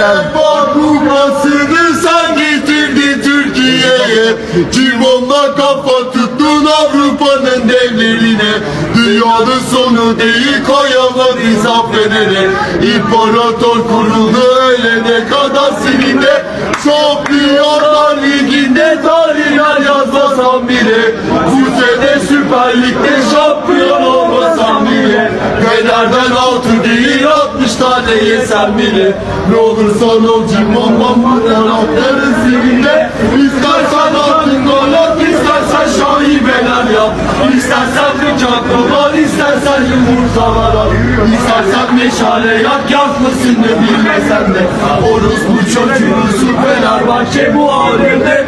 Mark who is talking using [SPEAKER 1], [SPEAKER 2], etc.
[SPEAKER 1] Bak kupasını sen getirdin Türkiye'ye. Cimbomla kafa tuttun Avrupa'nın devlerine. Dünyanın sonu değil koyamadı zaferine İmparator kuruldu ölene kadar seninle Şampiyonlar Ligi'nde tarihler yazmasam bile Bu sene Süper Lig'de şampiyon olmasam bile. Fener'den altı değil 60 tane yesem bile Ne olursan ol cimbom bu taraftarın seninle İstersen altın gol at istersen şaibeler yap. İstersen bıçak var istersen yumurtalar at İstersen meşale yak yakmasın da bilmesen de. Orospu çocuğusun Fenerbahçe bu alemde